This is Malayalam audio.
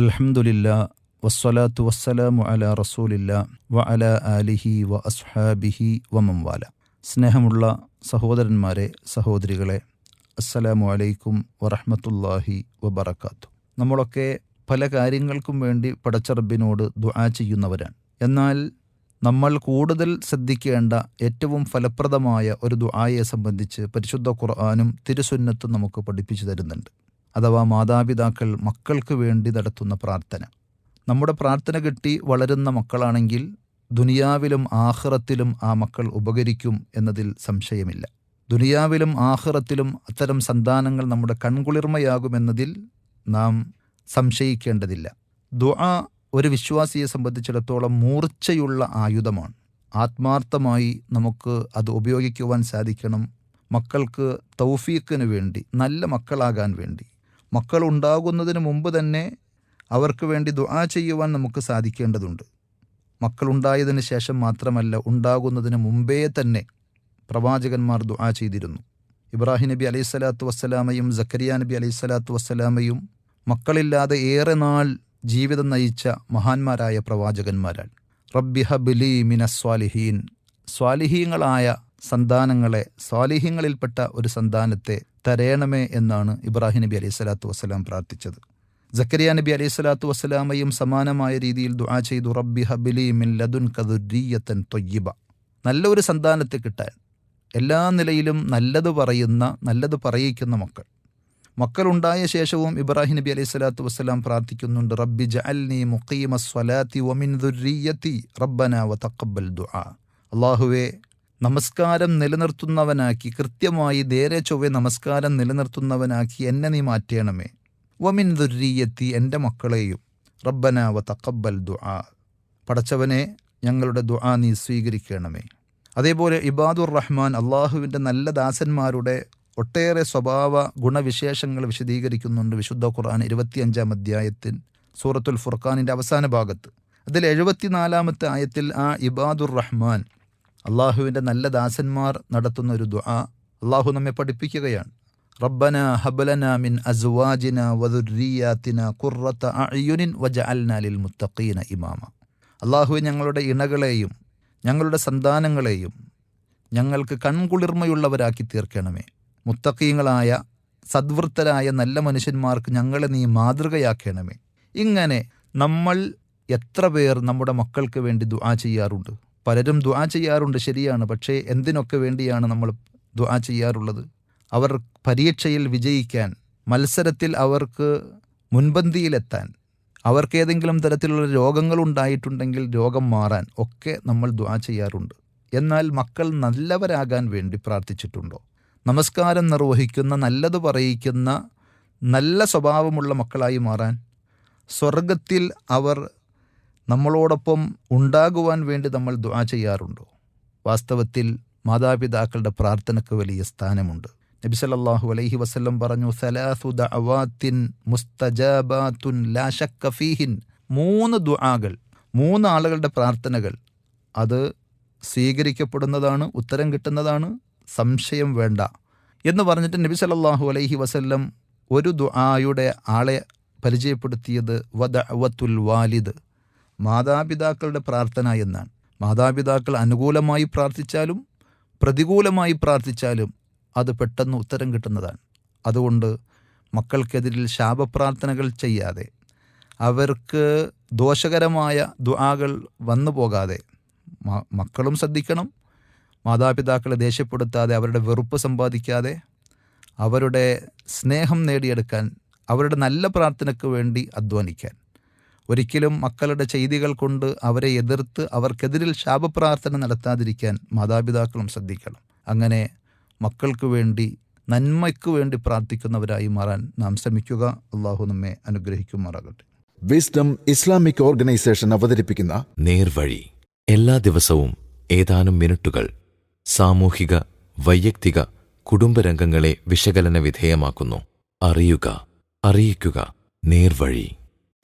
അൽഹംദുലില്ലാ വസ്സലാത്തു വസ്സലാമു അല റസൂലില്ല വ അല ആലിഹി വ അസ്ഹാബിഹി വ മംവാല സ്നേഹമുള്ള സഹോദരന്മാരെ സഹോദരികളെ അസ്സലാമു അലൈക്കും വറഹ്മത്തുള്ളാഹി വബറക്കാത്തു നമ്മളൊക്കെ പല കാര്യങ്ങൾക്കും വേണ്ടി പടച്ചറബിനോട് ദുആ ചെയ്യുന്നവരാണ്. എന്നാൽ നമ്മൾ കൂടുതൽ ശ്രദ്ധിക്കേണ്ട ഏറ്റവും ഫലപ്രദമായ ഒരു ദുആയെ സംബന്ധിച്ച് പരിശുദ്ധ ഖുർആാനും തിരുസുന്നത്തും നമുക്ക് പഠിപ്പിച്ചു തരുന്നുണ്ട്. അഥവാ മാതാപിതാക്കൾ മക്കൾക്ക് വേണ്ടി നടത്തുന്ന പ്രാർത്ഥന. നമ്മുടെ പ്രാർത്ഥന കിട്ടി വളരുന്ന മക്കളാണെങ്കിൽ ദുനിയാവിലും ആഹ്റത്തിലും ആ മക്കൾ ഉപകരിക്കും എന്നതിൽ സംശയമില്ല. ദുനിയാവിലും ആഹ്റത്തിലും അത്തരം സന്താനങ്ങൾ നമ്മുടെ കൺകുളിർമയാകുമെന്നതിൽ നാം സംശയിക്കേണ്ടതില്ല. ദുആ ഒരു വിശ്വാസിയെ സംബന്ധിച്ചിടത്തോളം മൂർച്ചയുള്ള ആയുധമാണ്. ആത്മാർത്ഥമായി നമുക്ക് അത് ഉപയോഗിക്കുവാൻ സാധിക്കണം. മക്കൾക്ക് തൗഫീക്കിന് വേണ്ടി നല്ല മക്കളാകാൻ വേണ്ടി. മക്കൾ ഉണ്ടാകുന്നതിന് മുമ്പ് തന്നെ അവർക്ക് വേണ്ടി ദുആ ചെയ്യുവാൻ നമുക്ക് സാധിക്കേണ്ടതുണ്ട്. മക്കളുണ്ടായതിനു ശേഷം മാത്രമല്ല ഉണ്ടാകുന്നതിന് മുമ്പേ തന്നെ പ്രവാചകന്മാർ ദുആ ചെയ്തിരുന്നു. ഇബ്രാഹിം നബി അലൈഹി സ്വലാത്തു വസ്സലാമയും ജക്കരിയ നബി അലൈഹി സ്വലാത്തു വസ്സലാമയും മക്കളില്ലാതെ ഏറെ നാൾ ജീവിതം നയിച്ച മഹാന്മാരായ പ്രവാചകന്മാരാണ് റബ്ബി ഹബിലി മിന സ്വാലിഹീൻ. സ്വാലിഹീങ്ങളായ സന്താനങ്ങളെ സ്വാലിഹ്യങ്ങളിൽപ്പെട്ട ഒരു സന്താനത്തെ തരയണമേ എന്നാണ് ഇബ്രാഹിം നബി അലൈഹി സ്വലാത്തു വസ്സലാം പ്രാർത്ഥിച്ചത്. ജക്കരിയ നബി അലൈഹി സ്വലാത്തു വസ്സലാമയും സമാനമായ രീതിയിൽ ദുആ ചെയ്തു റബ്ബി ഹബിലി മിൻ ലദുൻ കദുരീയത്തൻ തൊയ്യിബ. നല്ലൊരു സന്താനത്തെ കിട്ടാൻ എല്ലാ നിലയിലും നല്ലത് പറയുന്ന നല്ലത് പറയിക്കുന്ന മക്കൾ. മക്കളുണ്ടായ ശേഷവും ഇബ്രാഹിം നബി അലൈഹി സ്വലാത്തു വസ്സലാം പ്രാർത്ഥിക്കുന്നുണ്ട് റബ്ബി ജഅൽനി മുഖീമ സ്വലാത്തി വമിൻ ദുരീയത്തി റബ്ബന വ തക്കബൽ ദുആ. അള്ളാഹുവെ നമസ്കാരം നിലനിർത്തുന്നവനാക്കി കൃത്യമായി നേരെ ചൊവ്വെ നമസ്കാരം നിലനിർത്തുന്നവനാക്കി എന്നെ നീ മാറ്റണമേ. വമിൻ ദുർരിയത്തി എന്റെ മക്കളെയും. റബ്ബന വ ദുആ. പടച്ചവനെ ഞങ്ങളുടെ ദുആ നീ സ്വീകരിക്കണമേ. അതേപോലെ ഇബാദുർ റഹ്മാൻ അള്ളാഹുവിന്റെ നല്ല ദാസന്മാരുടെ ഒട്ടേറെ സ്വഭാവ ഗുണവിശേഷങ്ങൾ വിശദീകരിക്കുന്നുണ്ട് വിശുദ്ധ ഖുർആൻ ഇരുപത്തിയഞ്ചാം അധ്യായത്തിൽ സൂറത്തുൽ ഫുർഖാനിന്റെ അവസാന ഭാഗത്ത്. അതിൽ എഴുപത്തിനാലാമത്തെ ആയത്തിൽ ആ ഇബാദുർ റഹ്മാൻ അള്ളാഹുവിന്റെ നല്ല ദാസന്മാർ നടത്തുന്ന ഒരു ദുആ അള്ളാഹു നമ്മെ പഠിപ്പിക്കുകയാണ്. റബ്ബന ഹബലന മിൻ അസ്വാജിന വദുരിയാത്തിന ഖുർറത്ത അഅ്യുനിൻ വജഅൽന ലിൽ മുത്തഖീന ഇമാമ. അള്ളാഹു ഞങ്ങളുടെ ഇണകളെയും ഞങ്ങളുടെ സന്താനങ്ങളെയും ഞങ്ങൾക്ക് കൺകുളിർമയുള്ളവരാക്കി തീർക്കണമേ. മുത്തക്കീങ്ങളായ സദ്വൃത്തരായ നല്ല മനുഷ്യന്മാർക്ക് ഞങ്ങളെ നീ മാതൃകയാക്കണമേ. ഇങ്ങനെ നമ്മൾ എത്ര പേർ നമ്മുടെ മക്കൾക്ക് വേണ്ടി ദുആ ചെയ്യാറുണ്ട്? പലരും ദ്വാ ചെയ്യാറുണ്ട് ശരിയാണ് പക്ഷേ എന്തിനൊക്കെ വേണ്ടിയാണ് നമ്മൾ ദ്വാ ചെയ്യാറുള്ളത്? അവർ പരീക്ഷയിൽ വിജയിക്കാൻ മത്സരത്തിൽ അവർക്ക് മുൻപന്തിയിലെത്താൻ അവർക്ക് ഏതെങ്കിലും തരത്തിലുള്ള രോഗങ്ങൾ ഉണ്ടായിട്ടുണ്ടെങ്കിൽ രോഗം മാറാൻ ഒക്കെ നമ്മൾ ദ്വാ ചെയ്യാറുണ്ട്. എന്നാൽ മക്കൾ നല്ലവരാകാൻ വേണ്ടി പ്രാർത്ഥിച്ചിട്ടുണ്ടോ? നമസ്കാരം നിർവഹിക്കുന്ന നല്ലത് പറയിക്കുന്ന നല്ല സ്വഭാവമുള്ള മക്കളായി മാറാൻ സ്വർഗത്തിൽ അവർ നമ്മളോടൊപ്പം ഉണ്ടാകുവാൻ വേണ്ടി നമ്മൾ ദ്വാ ചെയ്യാറുണ്ടോ? വാസ്തവത്തിൽ മാതാപിതാക്കളുടെ പ്രാർത്ഥനയ്ക്ക് വലിയ സ്ഥാനമുണ്ട്. നബി സല്ലല്ലാഹു അലൈഹി വസല്ലം പറഞ്ഞു സലാസു മുസ്തജാബാത്തുൻ ലാ ഫീഹിൻ. മൂന്ന് ദുആകൾ മൂന്ന് ആളുകളുടെ പ്രാർത്ഥനകൾ. അത് സ്വീകരിക്കപ്പെടുന്നതാണ് ഉത്തരം കിട്ടുന്നതാണ് സംശയം വേണ്ട എന്ന് പറഞ്ഞിട്ട് നബി സല്ലല്ലാഹു അലൈഹി വസല്ലം ഒരു ദുആയുടെ ആളെ പരിചയപ്പെടുത്തിയത് വദഅവത്തുൽ വാലിദ്. മാതാപിതാക്കളുടെ പ്രാർത്ഥന എന്നാണ്. മാതാപിതാക്കൾ അനുകൂലമായി പ്രാർത്ഥിച്ചാലും പ്രതികൂലമായി പ്രാർത്ഥിച്ചാലും അത് പെട്ടെന്ന് ഉത്തരം കിട്ടുന്നതാണ്. അതുകൊണ്ട് മക്കൾക്കെതിരിൽ ശാപപ്രാർത്ഥനകൾ ചെയ്യാതെ അവർക്ക് ദോഷകരമായ ദുആകൾ വന്നു പോകാതെ മക്കളും ശ്രദ്ധിക്കണം മാതാപിതാക്കളെ ദേഷ്യപ്പെടുത്താതെ അവരുടെ വെറുപ്പ് സമ്പാദിക്കാതെ അവരുടെ സ്നേഹം നേടിയെടുക്കാൻ അവരുടെ നല്ല പ്രാർത്ഥനയ്ക്ക് വേണ്ടി അധ്വാനിക്കാൻ. ഒരിക്കലും മക്കളുടെ ചെയ്തികൾ കൊണ്ട് അവരെ എതിർത്ത് അവർക്കെതിരിൽ ശാപപ്രാർത്ഥന നടത്താതിരിക്കാൻ മാതാപിതാക്കളും ശ്രദ്ധിക്കണം. അങ്ങനെ മക്കൾക്ക് വേണ്ടി നന്മയ്ക്ക് വേണ്ടി പ്രാർത്ഥിക്കുന്നവരായി മാറാൻ നാം ശ്രമിക്കുക. അള്ളാഹു നമ്മെ അനുഗ്രഹിക്കുമാറാകട്ടെ. വിസ്ഡം ഇസ്ലാമിക് ഓർഗനൈസേഷൻ അവതരിപ്പിക്കുന്ന നേർവഴി. എല്ലാ ദിവസവും ഏതാനും മിനിറ്റുകൾ സാമൂഹിക വൈയക്തിക കുടുംബരംഗങ്ങളെ വിശകലന വിധേയമാക്കുന്നു. അറിയുക അറിയിക്കുക. നേർവഴി.